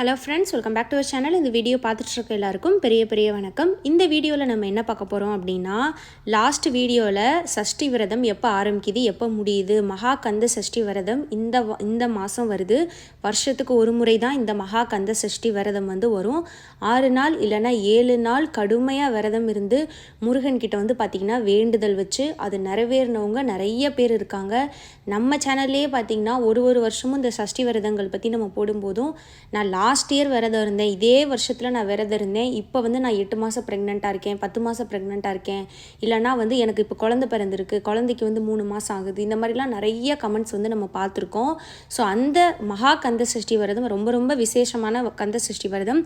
Hello friends welcome back to our channel இந்த video பார்த்துட்ருக்க எல்லாருக்கும் பெரிய பெரிய வணக்கம். இந்த வீடியோவில் நம்ம என்ன பார்க்க போகிறோம் அப்படின்னா லாஸ்ட் வீடியோவில் சஷ்டி விரதம் எப்போ ஆரம்பிக்குது எப்போ முடியுது மகா கந்த சஷ்டி விரதம் இந்த இந்த மாதம் வருது. வருஷத்துக்கு ஒரு முறை தான் இந்த மகா கந்த சஷ்டி விரதம் வந்து வரும். ஆறு நாள் இல்லைன்னா ஏழு நாள் கடுமையாக விரதம் இருந்து முருகன்கிட்ட வந்து பார்த்திங்கன்னா வேண்டுதல் வச்சு அது நிறைவேறினவங்க நிறைய பேர் இருக்காங்க. நம்ம சேனல்லே பார்த்திங்கன்னா ஒரு ஒரு வருஷமும் இந்த சஷ்டி விரதங்கள் பற்றி நம்ம போடும்போதும் நான் லாஸ்ட் இயர் விரதம் இருந்தேன். இதே வருஷத்தில் நான் விரதம் இருந்தேன். இப்போ வந்து நான் எட்டு மாதம் ப்ரெக்னெண்ட்டாக இருக்கேன். பத்து மாதம் ப்ரெக்னெண்ட்டாக இருக்கேன். இல்லைனா வந்து எனக்கு இப்போ குழந்த பிறந்திருக்கு. குழந்தைக்கு வந்து மூணு மாதம் ஆகுது. இந்த மாதிரிலாம் நிறைய கமெண்ட்ஸ் வந்து நம்ம பார்த்துருக்கோம். ஸோ அந்த மகா கந்த சஷ்டி விரதம் ரொம்ப ரொம்ப விசேஷமான கந்த சஷ்டி விரதம்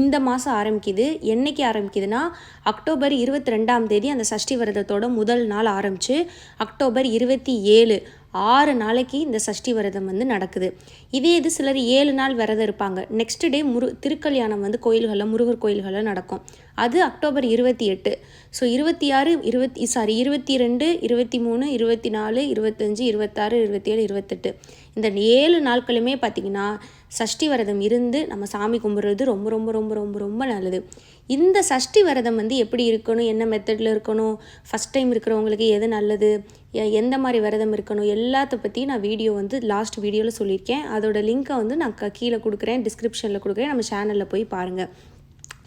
இந்த மாதம் ஆரம்பிக்குது. என்னைக்கு ஆரம்பிக்குதுன்னா அக்டோபர் இருபத்தி ரெண்டாம் தேதி அந்த சஷ்டி விரதத்தோட முதல் நாள் ஆரம்பிச்சு அக்டோபர் இருபத்தி ஏழு ஆறு நாளைக்கு இந்த சஷ்டி விரதம் வந்து நடக்குது. இதே இது சிலர் ஏழு நாள் விரதம் இருப்பாங்க. நெக்ஸ்ட் டே முரு திருக்கல்யாணம் வந்து கோயில்களில் முருகர் கோயில்களில் நடக்கும். அது அக்டோபர் இருபத்தி எட்டு. ஸோ இருபத்தி ஆறு இருபத்தி சாரி இருபத்தி ரெண்டு இருபத்தி மூணு இருபத்தி நாலு இருபத்தஞ்சி இருபத்தாறு இருபத்தேழு இருபத்தெட்டு இந்த ஏழு நாட்களுமே பார்த்திங்கன்னா சஷ்டி விரதம் இருந்து நம்ம சாமி கும்பிட்றது ரொம்ப ரொம்ப ரொம்ப ரொம்ப ரொம்ப நல்லது. இந்த சஷ்டி விரதம் வந்து எப்படி இருக்கணும் என்ன மெத்தடில் இருக்கணும் ஃபஸ்ட் டைம் இருக்கிறவங்களுக்கு எது நல்லது எந்த மாதிரி விரதம் இருக்கணும் எல்லாத்த பற்றி நான் வீடியோ வந்து லாஸ்ட் வீடியோவில் சொல்லியிருக்கேன். அதோட லிங்க்கை வந்து நான் க- கீழே கொடுக்குறேன் டிஸ்கிரிப்ஷனில் கொடுக்குறேன். நம்ம சேனலில் போய் பாருங்கள்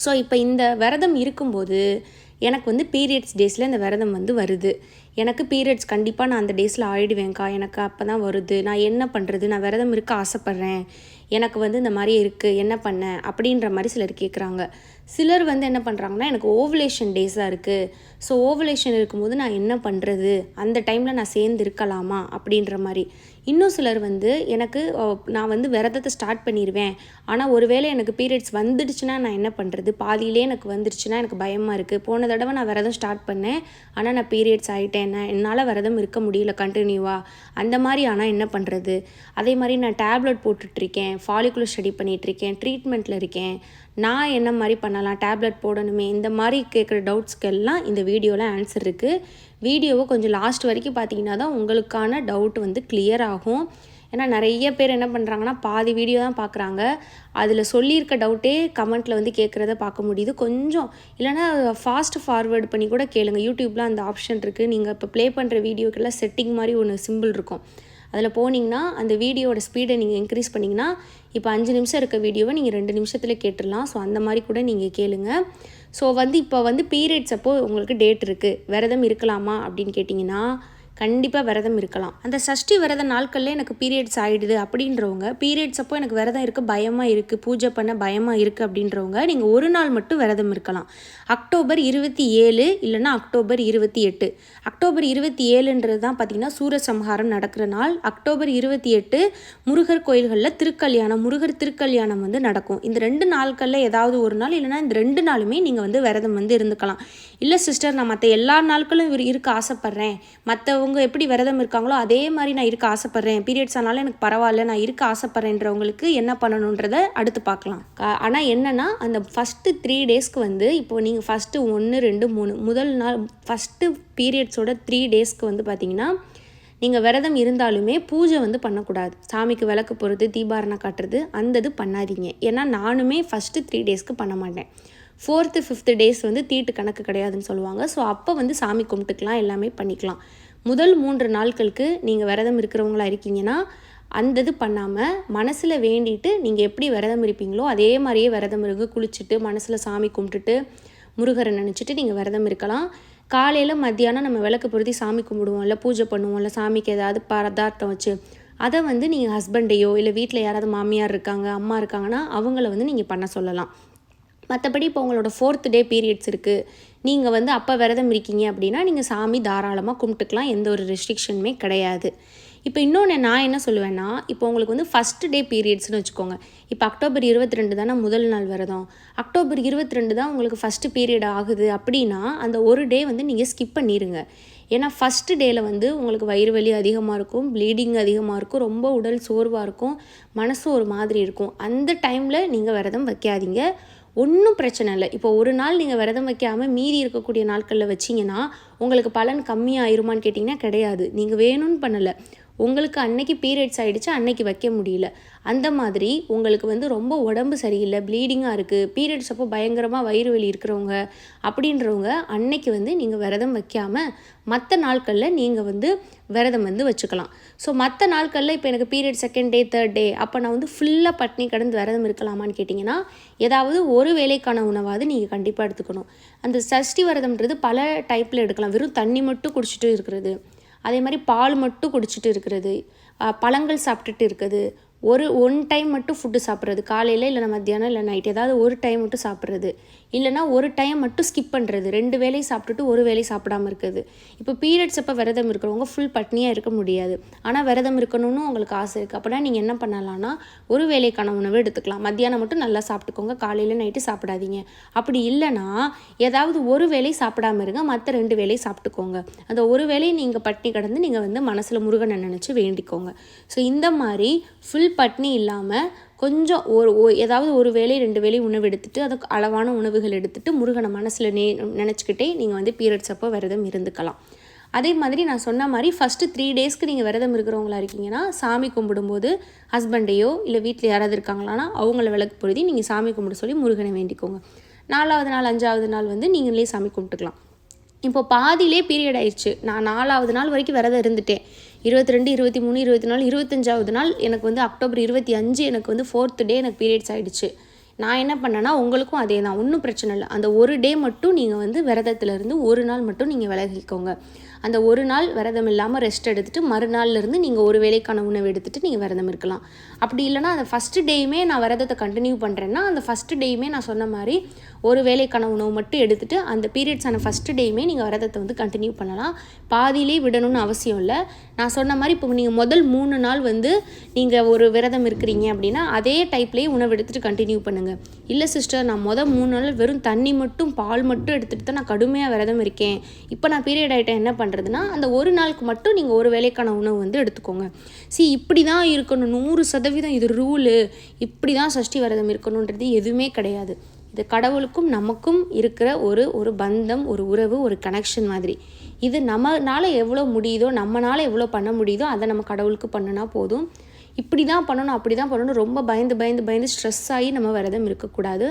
ஸோ இப்போ இந்த விரதம் இருக்கும்போது எனக்கு வந்து பீரியட்ஸ் டேஸில் இந்த விரதம் வந்து வருது. எனக்கு பீரியட்ஸ் கண்டிப்பாக நான் அந்த டேஸில் ஆயிடுவேன்க்கா. எனக்கு அப்போ தான் வருது. நான் என்ன பண்ணுறது நான் விரதம் இருக்க ஆசைப்பட்றேன். எனக்கு வந்து இந்த மாதிரி இருக்குது என்ன பண்ண? அப்படின்ற மாதிரி சிலர் கேட்குறாங்க சிலர் வந்து என்ன பண்ணுறாங்கன்னா எனக்கு ஓவலேஷன் டேஸாக இருக்குது ஸோ ஓவலேஷன் இருக்கும்போது நான் என்ன பண்ணுறது அந்த டைமில் நான் சேர்ந்து இருக்கலாமா? அப்படின்ற மாதிரி. இன்னும் சிலர் வந்து எனக்கு நான் வந்து விரதத்தை ஸ்டார்ட் பண்ணிடுவேன் ஆனால் ஒருவேளை எனக்கு பீரியட்ஸ் வந்துடுச்சுன்னா நான் என்ன பண்ணுறது பாதியிலே எனக்கு வந்துடுச்சுன்னா எனக்கு பயமாக இருக்குது போன தடவை நான் விரதம் ஸ்டார்ட் பண்ணேன். ஆனால் நான் பீரியட்ஸ் ஆகிட்டேன் நான் என்னால் விரதம் இருக்க முடியல கண்டினியூவாக அந்த மாதிரி ஆனால் என்ன பண்ணுறது அதே மாதிரி நான் டேப்லெட் போட்டுட்ருக்கேன். ஃபாலிகுலர் ஸ்டடி பண்ணிகிட்ருக்கேன் ட்ரீட்மெண்ட்டில் இருக்கேன். நான் என்ன மாதிரி பண்ணலாம்? டேப்லெட் போடணுமே. இந்த மாதிரி கேட்குற டவுட்ஸ்க்கெல்லாம் இந்த வீடியோவில் ஆன்சர் இருக்குது வீடியோவை கொஞ்சம் லாஸ்ட் வரைக்கும் பார்த்தீங்கன்னா தான் உங்களுக்கான டவுட் வந்து கிளியர் ஆகும். ஏன்னா நிறைய பேர் என்ன பண்ணுறாங்கன்னா பாதி வீடியோ தான் பார்க்குறாங்க. அதில் சொல்லியிருக்க டவுட்டே கமெண்ட்டில் வந்து கேட்குறத பார்க்க முடியுது. கொஞ்சம் இல்லைன்னா ஃபாஸ்ட் ஃபார்வேர்டு பண்ணி கூட கேளுங்க. யூடியூப்பில் அந்த ஆப்ஷன் இருக்குது நீங்கள் இப்போ ப்ளே பண்ணுற வீடியோக்கெல்லாம் செட்டிங் மாதிரி ஒன்று சிம்பிள் இருக்கும். அதில் போனீங்கன்னா அந்த வீடியோட ஸ்பீடை நீங்கள் இன்க்ரீஸ் பண்ணிங்கன்னா இப்போ அஞ்சு நிமிஷம் இருக்க வீடியோவை நீங்கள் ரெண்டு நிமிஷத்தில் கேட்டுடலாம். ஸோ அந்த மாதிரி கூட நீங்கள் கேளுங்கள் ஸோ வந்து இப்போ வந்து பீரியட்ஸ் அப்போது உங்களுக்கு டேட் இருக்குது விரதம் இருக்கலாமா அப்படின்னு கேட்டிங்கன்னா கண்டிப்பாக விரதம் இருக்கலாம். அந்த சஷ்டி விரத நாட்களில் எனக்கு பீரியட்ஸ் ஆகிடுது அப்படின்றவங்க பீரியட்ஸ் அப்போ எனக்கு விரதம் இருக்க பயமாக இருக்குது பூஜை பண்ண பயமாக இருக்குது அப்படின்றவங்க நீங்கள் ஒரு நாள் மட்டும் விரதம் இருக்கலாம். அக்டோபர் இருபத்தி ஏழு இல்லைன்னா அக்டோபர் இருபத்தி எட்டு. அக்டோபர் இருபத்தி ஏழுன்றது தான் பார்த்திங்கன்னா சூரசம்ஹாரம் நடக்கிற நாள். அக்டோபர் இருபத்தி எட்டு முருகர் கோயில்களில் திருக்கல்யாணம் முருகர் திருக்கல்யாணம் வந்து நடக்கும். இந்த ரெண்டு நாட்களில் ஏதாவது ஒரு நாள் இல்லைன்னா இந்த ரெண்டு நாளுமே நீங்கள் வந்து விரதம் வந்து இருந்துக்கலாம். இல்லை சிஸ்டர் நான் மற்ற எல்லா நாட்களும் இருக்க ஆசைப்பட்றேன். மற்றவங்க எப்படி விரதம் இருக்காங்களோ அதே மாதிரி நான் இருக்க ஆசைப்பட்றேன். பீரியட்ஸ் ஆனாலும் எனக்கு பரவாயில்ல நான் இருக்க ஆசைப்பட்றேன்றவங்களுக்கு என்ன பண்ணணுன்றத அடுத்து பார்க்கலாம். ஆனால் என்னென்னா அந்த ஃபஸ்ட்டு த்ரீ டேஸ்க்கு வந்து இப்போ நீங்கள் ஃபஸ்ட்டு ஒன்று ரெண்டு மூணு முதல் நாள் ஃபஸ்ட்டு பீரியட்ஸோட த்ரீ டேஸ்க்கு வந்து பார்த்தீங்கன்னா நீங்கள் விரதம் இருந்தாலுமே பூஜை வந்து பண்ணக்கூடாது. சாமிக்கு விளக்கு போகிறது தீபாரணம் காட்டுறது அந்த இது பண்ணாதீங்க. ஏன்னா நானுமே ஃபஸ்ட்டு த்ரீ டேஸ்க்கு பண்ண மாட்டேன். ஃபோர்த்து ஃபிஃப்த்து டேஸ் வந்து தீட்டு கணக்கு கிடையாதுன்னு சொல்லுவாங்க. ஸோ அப்போ வந்து சாமி கும்பிட்டுக்கலாம் எல்லாமே பண்ணிக்கலாம். முதல் மூன்று நாட்களுக்கு நீங்கள் விரதம் இருக்கிறவங்களா இருக்கீங்கன்னா அந்த இது பண்ணாமல் மனசில் வேண்டிட்டு நீங்கள் எப்படி விரதம் இருப்பீங்களோ அதே மாதிரியே விரதம் இருங்க குளிச்சுட்டு மனசில் சாமி கும்பிட்டுட்டு முருகரை நினச்சிட்டு நீங்கள் விரதம் இருக்கலாம். காலையில் மத்தியானம் நம்ம விளக்கு பொருத்தி சாமி கும்பிடுவோம்ல பூஜை பண்ணுவோம்ல சாமிக்கு ஏதாவது பதார்த்தம் வச்சு அதை வந்து நீங்கள் ஹஸ்பண்டையோ இல்லை வீட்டில் யாராவது மாமியார் இருக்காங்க அம்மா இருக்காங்கன்னா அவங்கள வந்து நீங்கள் பண்ண சொல்லலாம். மற்றபடி இப்போ உங்களோட ஃபோர்த் டே பீரியட்ஸ் இருக்குது நீங்கள் வந்து அப்போ விரதம் இருக்கீங்க அப்படின்னா நீங்கள் சாமி தாராளமாக கும்பிட்டுக்கலாம். எந்த ஒரு ரெஸ்ட்ரிக்ஷனுமே கிடையாது. இப்போ இன்னொன்று நான் என்ன சொல்லுவேன்னா இப்போ உங்களுக்கு வந்து ஃபஸ்ட் டே பீரியட்ஸ்னு வச்சுக்கோங்க. இப்போ அக்டோபர் இருபத்தி ரெண்டு தானே முதல் நாள் விரதம். அக்டோபர் இருபத்தி ரெண்டு தான் உங்களுக்கு ஃபஸ்ட்டு பீரியட் ஆகுது அப்படின்னா அந்த ஒரு டே வந்து நீங்கள் ஸ்கிப் பண்ணிடுங்க ஏன்னா ஃபஸ்ட்டு டேயில் வந்து உங்களுக்கு வயிறு வலி அதிகமாக இருக்கும் ப்ளீடிங் அதிகமாக இருக்கும் ரொம்ப உடல் சோர்வாக இருக்கும் மனசு ஒரு மாதிரி இருக்கும். அந்த டைமில் நீங்கள் விரதம் வைக்காதீங்க. ஒன்றும் பிரச்சனை இல்லை. இப்போ ஒரு நாள் நீங்கள் விரதம் வைக்காமல் மீதி இருக்கக்கூடிய நாட்களில் வச்சிங்கன்னா உங்களுக்கு பலன் கம்மியாயிருமான்னு கேட்டிங்கன்னா கிடையாது. நீங்கள் வேணும்னு பண்ணலை. உங்களுக்கு அன்னைக்கு பீரியட்ஸ் ஆகிடுச்சு அன்னைக்கு வைக்க முடியல. அந்த மாதிரி உங்களுக்கு வந்து ரொம்ப உடம்பு சரியில்லை ப்ளீடிங்காக இருக்குது பீரியட்ஸ் அப்போ பயங்கரமாக வயிறு வலி இருக்கிறவங்க அப்படின்றவங்க அன்னைக்கு வந்து நீங்கள் விரதம் வைக்காமல் மற்ற நாட்களில் நீங்கள் வந்து விரதம் வந்து வச்சுக்கலாம். ஸோ மற்ற நாட்களில் இப்போ எனக்கு period second day third day அப்போ நான் வந்து ஃபுல்லாக பட்னி கடந்து விரதம் இருக்கலாமான்னு கேட்டிங்கன்னா ஏதாவது ஒரு வேலைக்கான உணவாவது நீங்கள் கண்டிப்பாக எடுத்துக்கணும். அந்த சஷ்டி விரதம்ன்றது பல டைப்பில் எடுக்கலாம். வெறும் தண்ணி மட்டும் குடிச்சிட்டு இருக்கிறது. அதே மாதிரி பால் மட்டும் குடிச்சிட்டு இருக்கிறது பழங்கள் சாப்பிட்டுட்டு இருக்குது ஒரு ஒன் டைம் மட்டும் ஃபுட்டு சாப்பிட்றது. காலையில் இல்லைனா மத்தியானம் இல்லை நைட் ஏதாவது ஒரு டைம் மட்டும் சாப்பிட்றது. இல்லைனா ஒரு டைம் மட்டும் ஸ்கிப் பண்ணுறது ரெண்டு வேலையும் சாப்பிட்டுட்டு ஒரு வேலையும் சாப்பிடாமல் இருக்குது இப்போ பீரியட்ஸ் அப்போ விரதம் இருக்கிறவங்க ஃபுல் பட்னியாக இருக்க முடியாது. ஆனால் விரதம் இருக்கணும்னு உங்களுக்கு ஆசை இருக்குது அப்படின்னா நீங்கள் என்ன பண்ணலாம்னா ஒரு வேலைக்கான உணவு எடுத்துக்கலாம். மத்தியானம் மட்டும் நல்லா சாப்பிட்டுக்கோங்க. காலையில் நைட்டு சாப்பிடாதீங்க. அப்படி இல்லைனா ஏதாவது ஒரு வேலையை சாப்பிடாம இருங்க. மற்ற ரெண்டு வேலையை சாப்பிட்டுக்கோங்க. அந்த ஒரு வேலையை நீங்கள் பட்னி கடந்து நீங்கள் வந்து மனசில் முருகனை நினச்சி வேண்டிக்கோங்க. ஸோ இந்த மாதிரி ஃபுல் பட்னி இல்லாமல் கொஞ்சம் ஒரு ஏதாவது ஒரு வேலை ரெண்டு வேலை உணவு எடுத்துகிட்டு அதுக்கு அளவான உணவுகள் எடுத்துகிட்டு முருகனை மனசில் நே நினச்சிக்கிட்டே நீங்கள் வந்து பீரியட்ஸ் அப்போ விரதம் இருந்துக்கலாம். அதே மாதிரி நான் சொன்ன மாதிரி ஃபஸ்ட்டு த்ரீ டேஸ்க்கு நீங்கள் விரதம் இருக்கிறவங்களா இருக்கீங்கன்னா சாமி கும்பிடும்போது ஹஸ்பண்டையோ இல்லை வீட்டில் யாராவது இருக்காங்களான்னா அவங்கள விளக்கு பொழுதி நீங்கள் சாமி கும்பிட சொல்லி முருகனை வேண்டிக்கோங்க. நாலாவது நாள் அஞ்சாவது நாள் வந்து நீங்களே சாமி கும்பிட்டுக்கலாம். இப்போ பாதியிலே பீரியட் ஆயிடுச்சு. நான் நாலாவது நாள் வரைக்கும் விரதம் இருந்துட்டேன். இருபத்தி ரெண்டு இருபத்தி மூணு இருபத்தி நாலு இருபத்தஞ்சாவது நாள் எனக்கு வந்து அக்டோபர் இருபத்தி அஞ்சு எனக்கு வந்து ஃபோர்த்து டே எனக்கு பீரியட்ஸ் ஆகிடுச்சு நான் என்ன பண்ணேன்னா உங்களுக்கும் அதே தான். ஒன்றும் பிரச்சனை இல்லை. அந்த ஒரு டே மட்டும் நீங்கள் வந்து விரதத்துலேருந்து ஒரு நாள் மட்டும் நீங்கள் விலகிக்கோங்க. அந்த ஒரு நாள் விரதம் இல்லாமல் ரெஸ்ட் எடுத்துகிட்டு மறுநாள்லேருந்து நீங்கள் ஒரு வேலைக்கான உணவு எடுத்துகிட்டு நீங்கள் விரதம் இருக்கலாம். அப்படி இல்லைனா அந்த ஃபஸ்ட்டு டேயுமே நான் விரதத்தை கண்டினியூ பண்ணுறேன்னா அந்த ஃபஸ்ட்டு டேயுமே நான் சொன்ன மாதிரி ஒரு வேலைக்கான உணவு மட்டும் எடுத்துகிட்டு அந்த பீரியட்ஸான ஃபஸ்ட்டு டேயுமே நீங்கள் விரதத்தை வந்து கண்டினியூ பண்ணலாம். பாதியிலே விடணும்னு அவசியம் இல்லை. நான் சொன்ன மாதிரி இப்போ நீங்கள் முதல் மூணு நாள் வந்து நீங்கள் ஒரு விரதம் இருக்கிறீங்க அப்படின்னா அதே டைப்லேயே உணவு எடுத்துகிட்டு கண்டினியூ பண்ணுங்கள் இல்லை சிஸ்டர் நான் மொதல் மூணு நாள் வெறும் தண்ணி மட்டும் பால் மட்டும் எடுத்துகிட்டு தான் நான் கடுமையாக விரதம் இருக்கேன். இப்போ நான் பீரியட் ஆகிட்டேன் என்ன பண்ணுறேன் பண்ணுறதுனா அந்த ஒரு நாளுக்கு மட்டும் நீங்கள் ஒரு வேலைக்கான உணவு வந்து எடுத்துக்கோங்க. சி இப்படி தான் இருக்கணும். நூறு சதவீதம் இது ரூலு. இப்படி தான் சஷ்டி விரதம் இருக்கணுன்றது எதுவுமே கிடையாது. இது கடவுளுக்கும் நமக்கும் இருக்கிற ஒரு ஒரு பந்தம் ஒரு உறவு ஒரு கனெக்ஷன் மாதிரி. இது நம்மனால் எவ்வளோ முடியுதோ நம்மளால் எவ்வளோ பண்ண முடியுதோ அதை நம்ம கடவுளுக்கு பண்ணுனா போதும். இப்படி தான் பண்ணணும் அப்படி தான் பண்ணணும் ரொம்ப பயந்து பயந்து பயந்து ஸ்ட்ரெஸ் ஆகி நம்ம விரதம் இருக்கக்கூடாது.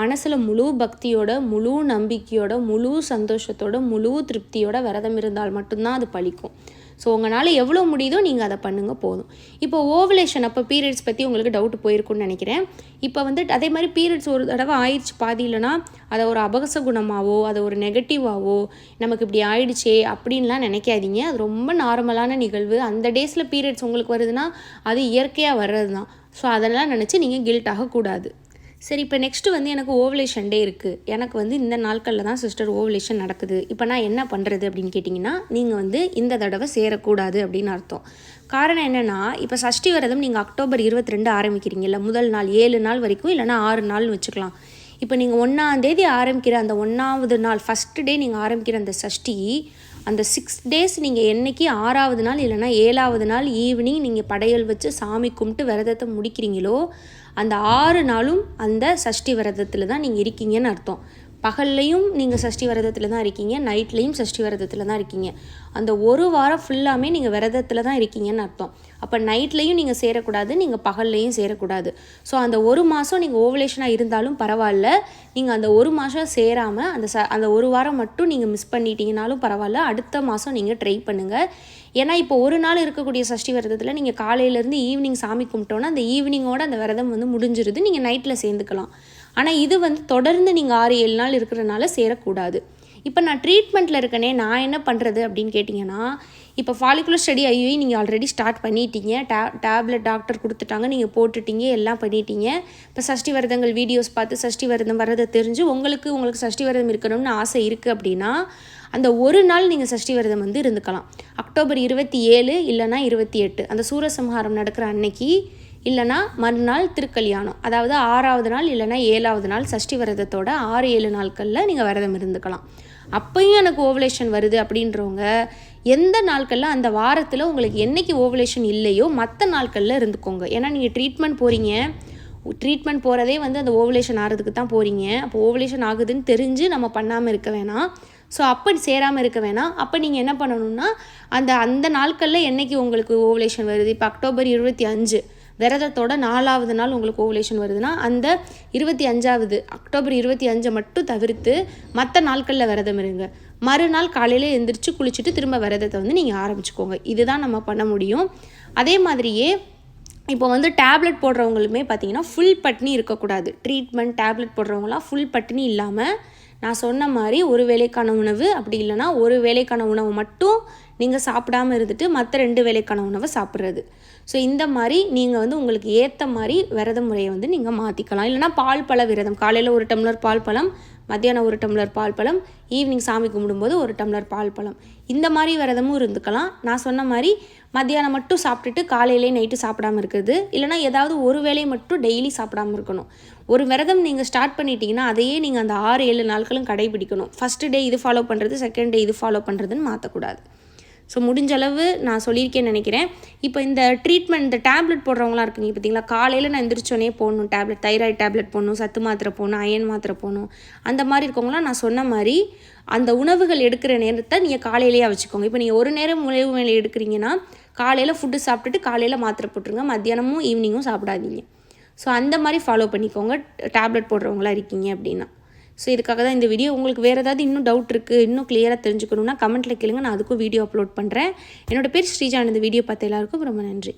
மனசில் முழு பக்தியோட முழு நம்பிக்கையோட முழு சந்தோஷத்தோட முழு திருப்தியோட விரதம் இருந்தால் மட்டும்தான் அது பழிக்கும். ஸோ உங்களால் எவ்வளோ முடியுதோ நீங்கள் அதை பண்ணுங்கள் போதும். இப்போ ஓவலேஷன் அப்போ பீரியட்ஸ் பற்றி உங்களுக்கு டவுட் போயிருக்குன்னு நினைக்கிறேன். இப்போ வந்து அதே மாதிரி பீரியட்ஸ் ஒரு தடவை ஆயிடுச்சு பாதி இல்லைனா அதை ஒரு அபகச குணமாகவோ அதை ஒரு நெகட்டிவாகவோ நமக்கு இப்படி ஆயிடுச்சே அப்படின்லாம் நினைக்காதீங்க. அது ரொம்ப நார்மலான நிகழ்வு. அந்த டேஸில் பீரியட்ஸ் உங்களுக்கு வருதுன்னா அது இயற்கையாக வர்றது தான் ஸோ அதெல்லாம் நினச்சி நீங்கள் கில்ட் ஆகக்கூடாது. சரி இப்போ நெக்ஸ்ட்டு வந்து எனக்கு ஓவலேஷன் டே இருக்குது எனக்கு வந்து இந்த நாட்களில் தான் சிஸ்டர் ஓவலேஷன் நடக்குது. இப்போ நான் என்ன பண்ணுறது அப்படின்னு கேட்டிங்கன்னா நீங்கள் வந்து இந்த தடவை சேரக்கூடாது அப்படின்னு அர்த்தம். காரணம் என்னென்னா இப்போ சஷ்டி விரதம் நீங்கள் அக்டோபர் இருபத்தி ரெண்டு ஆரம்பிக்கிறீங்கல்ல முதல் நாள் ஏழு நாள் வரைக்கும் இல்லைனா ஆறு நாள் வச்சுக்கலாம். இப்போ நீங்கள் ஒன்றாந்தேதி ஆரம்பிக்கிற அந்த ஒன்றாவது நாள் ஃபஸ்ட்டு டே நீங்கள் ஆரம்பிக்கிற அந்த சஷ்டி அந்த சிக்ஸ் டேஸ் நீங்கள் என்றைக்கு ஆறாவது நாள் இல்லைனா ஏழாவது நாள் ஈவினிங் நீங்கள் படையல் வச்சு சாமி கும்பிட்டு விரதத்தை முடிக்கிறீங்களோ அந்த ஆறு நாளும் அந்த சஷ்டி விரதத்தில் தான் நீங்கள் இருக்கீங்கன்னு அர்த்தம். பகல்லையும் நீங்கள் சஷ்டி விரதத்தில் தான் இருக்கீங்க நைட்லேயும் சஷ்டி விரதத்தில் தான் இருக்கீங்க. அந்த ஒரு வாரம் ஃபுல்லாமே நீங்கள் விரதத்தில் தான் இருக்கீங்கன்னு அர்த்தம். அப்போ நைட்லேயும் நீங்கள் சேரக்கூடாது நீங்கள் பகல்லையும் சேரக்கூடாது. ஸோ அந்த ஒரு மாதம் நீங்கள் ஓவலேஷனாக இருந்தாலும் பரவாயில்ல நீங்கள் அந்த ஒரு மாதம் சேராமல் அந்த ச அந்த ஒரு வாரம் மட்டும் நீங்கள் மிஸ் பண்ணிட்டீங்கனாலும் பரவாயில்ல அடுத்த மாதம் நீங்கள் ட்ரை பண்ணுங்கள் ஏன்னா இப்போ ஒரு நாள் இருக்கக்கூடிய சஷ்டி விரதத்தில் நீங்கள் காலையிலேருந்து ஈவினிங் சாமி கும்பிட்டோன்னா அந்த ஈவினிங்கோட அந்த விரதம் வந்து முடிஞ்சிருது. நீங்கள் நைட்டில் சேர்ந்துக்கலாம். ஆனால் இது வந்து தொடர்ந்து நீங்கள் ஆறு ஏழு நாள் இருக்கிறனால சேரக்கூடாது. இப்போ நான் ட்ரீட்மெண்ட்டில் இருக்கனே நான் என்ன பண்ணுறது அப்படின்னு கேட்டிங்கன்னா இப்போ ஃபாலிகுலர் ஸ்டடி ஐயோ நீங்கள் ஆல்ரெடி ஸ்டார்ட் பண்ணிட்டீங்க. டே டேப்லெட் டாக்டர் கொடுத்துட்டாங்க நீங்கள் போட்டுட்டீங்க எல்லாம் பண்ணிட்டீங்க. இப்போ சஷ்டி விரதங்கள் வீடியோஸ் பார்த்து சஷ்டி விரதம் வரதை தெரிஞ்சு உங்களுக்கு உங்களுக்கு சஷ்டி விரதம் இருக்கணும்னு ஆசை இருக்குது அப்படின்னா அந்த ஒரு நாள் நீங்கள் சஷ்டி விரதம் வந்து இருந்துக்கலாம். அக்டோபர் இருபத்தி ஏழு இல்லைனா இருபத்தி எட்டு. அந்த சூரசம்ஹாரம் நடக்கிற அன்னைக்கு இல்லைனா மறுநாள் திருக்கல்யாணம். அதாவது ஆறாவது நாள் இல்லைனா ஏழாவது நாள் சஷ்டி விரதத்தோட ஆறு ஏழு நாட்களில் நீங்கள் விரதம் இருந்துக்கலாம். அப்பையும் எனக்கு ஓவலேஷன் வருது அப்படின்றவங்க எந்த நாட்களில் அந்த வாரத்தில் உங்களுக்கு என்றைக்கு ஓவலேஷன் இல்லையோ மற்ற நாட்களில் இருந்துக்கோங்க. ஏன்னா நீங்கள் ட்ரீட்மெண்ட் போகிறீங்க ட்ரீட்மெண்ட் போகிறதே வந்து அந்த ஓவலேஷன் ஆகிறதுக்கு தான் போகிறீங்க அப்போ ஓவலேஷன் ஆகுதுன்னு தெரிஞ்சு நம்ம பண்ணாமல் இருக்க வேணாம். ஸோ அப்போ சேராமல் இருக்க வேணாம். அப்போ நீங்கள் என்ன பண்ணணும்னா அந்த அந்த நாட்களில் என்னைக்கு உங்களுக்கு ஓவலேஷன் வருது? இப்போ அக்டோபர் இருபத்தி அஞ்சு. விரதத்தோட நாலாவது நாள் உங்களுக்கு ஓவலேஷன் வருதுன்னா அந்த இருபத்தி அஞ்சாவது அக்டோபர் இருபத்தி அஞ்சை மட்டும் தவிர்த்து மற்ற நாட்களில் விரதம் இருங்க. மறுநாள் காலையில் எழுந்திரிச்சு குளிச்சுட்டு திரும்ப விரதத்தை வந்து நீங்கள் ஆரம்பிச்சுக்கோங்க. இதுதான் நம்ம பண்ண முடியும். அதே மாதிரியே இப்போ வந்து டேப்லெட் போடுறவங்களுமே பார்த்தீங்கன்னா ஃபுல் பட்னி இருக்கக்கூடாது. ட்ரீட்மெண்ட் டேப்லெட் போடுறவங்களாம் ஃபுல் பட்னி இல்லாமல் நான் சொன்ன மாதிரி ஒரு வேலைக்கான உணவு அப்படி இல்லைன்னா ஒரு வேலைக்கான உணவு மட்டும் நீங்கள் சாப்பிடாம இருந்துட்டு மற்ற ரெண்டு வேளைக்கான உணவை சாப்பிட்றது. ஸோ இந்த மாதிரி நீங்கள் வந்து உங்களுக்கு ஏற்ற மாதிரி விரத முறையை வந்து நீங்கள் மாற்றிக்கலாம் இல்லைனா பால் பழ விரதம். காலையில் ஒரு டம்ளர் பால் பழம் மத்தியானம் ஒரு டம்ளர் பால் பழம் ஈவினிங் சாமி கும்பிடும்போது ஒரு டம்ளர் பால் பழம். இந்த மாதிரி விரதமும் இருந்துக்கலாம். நான் சொன்ன மாதிரி மத்தியானம் மட்டும் சாப்பிட்டுட்டு காலையிலே நைட்டு சாப்பிடாம இருக்கிறது. இல்லைனா ஏதாவது ஒரு வேளையை மட்டும் டெய்லி சாப்பிடாம இருக்கணும். ஒரு விரதம் நீங்கள் ஸ்டார்ட் பண்ணிட்டீங்கன்னா அதையே நீங்கள் அந்த ஆறு ஏழு நாட்களும் கடைபிடிக்கணும். ஃபஸ்ட்டு டே இது ஃபாலோ பண்ணுறது செகண்ட் டே இது ஃபாலோ பண்ணுறதுன்னு மாற்றக்கூடாது ஸோ முடிஞ்ச அளவு நான் சொல்லியிருக்கேன்னு நினைக்கிறேன். இப்போ இந்த ட்ரீட்மெண்ட் இந்த டேப்லெட் போடுறவங்களாம் இருக்கீங்க பார்த்தீங்களா? காலையில் நான் எந்திரிச்சோன்னே போடணும். டேப்லெட் தைராய்டு டேப்லெட் போடணும் சத்து மாத்திரை போடணும் அயன் மாத்திரை போடணும். அந்த மாதிரி இருக்கவங்களாம் நான் சொன்ன மாதிரி அந்த உணவுகள் எடுக்கிற நேரத்தை நீங்கள் காலையிலேயே வச்சுக்கோங்க. இப்போ நீங்கள் ஒரு நேரம் உணவு மேலே எடுக்கிறீங்கன்னா காலையில் ஃபுட்டு சாப்பிட்டுட்டு காலையில் மாத்திரை போட்டுருங்க. மத்தியானமும் ஈவினிங்கும் சாப்பிடாதீங்க. ஸோ அந்த மாதிரி ஃபாலோ பண்ணிக்கோங்க. டேப்லெட் போடுறவங்களா இருக்கீங்க அப்படின்னா. ஸோ இதுக்காக தான் இந்த வீடியோ உங்களுக்கு வேறு ஏதாவது இன்னும் டவுட் இருக்குது இன்னும் கிளியராக தெரிஞ்சுக்கணுன்னா கமெண்ட்டில் கேளுங்க. நான் அதுக்கும் வீடியோ அப்லோட் பண்ணுறேன் என்னோட பேர் ஸ்ரீஜான் இந்த வீடியோ பார்த்த எல்லாருக்கும் ரொம்ப நன்றி.